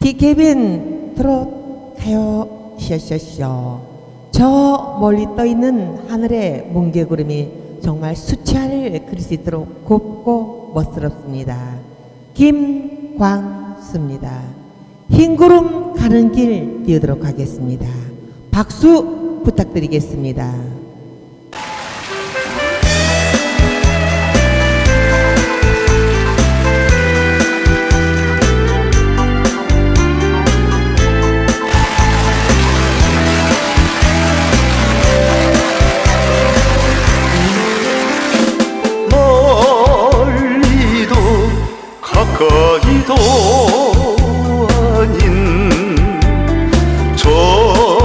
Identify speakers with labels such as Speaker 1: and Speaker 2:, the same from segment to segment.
Speaker 1: 디케빈 트롯 가요 쇼쇼쇼 저 멀리 떠있는 하늘의 뭉게구름이 정말 수치할 있도록 곱고 멋스럽습니다. 김광수입니다. 흰 구름 가는 길 띄우도록 하겠습니다. 박수 부탁드리겠습니다.
Speaker 2: 가까이도 아닌 저만큼에서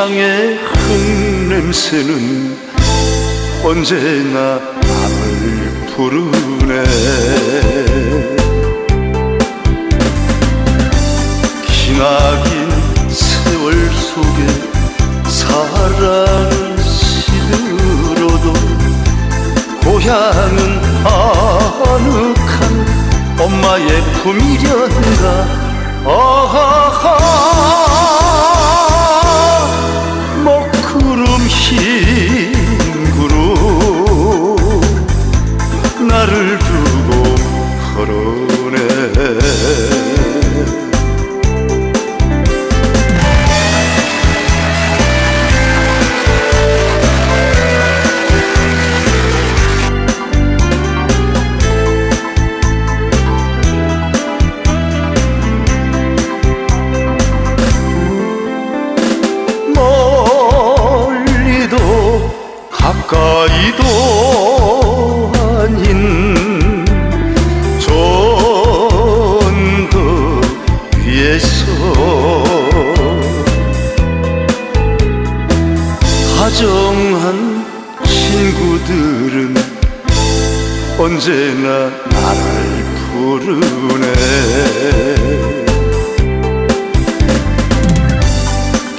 Speaker 2: 고향의 흙냄새는 언제나 나를 부르네. 기나 사랑을 시들어도 고향은 아늑한 엄마의 품이련가 아하하 가까이도 아닌 전도 위에서 다정한 친구들은 언제나 나를 부르네.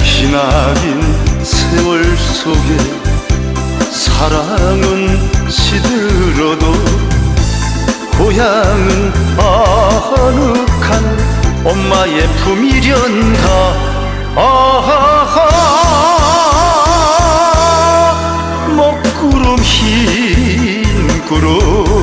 Speaker 2: 기나긴 세월 속에 사랑은 시들어도 고향은 아늑한 엄마의 품이련가 아하하. 먹구름 흰 구름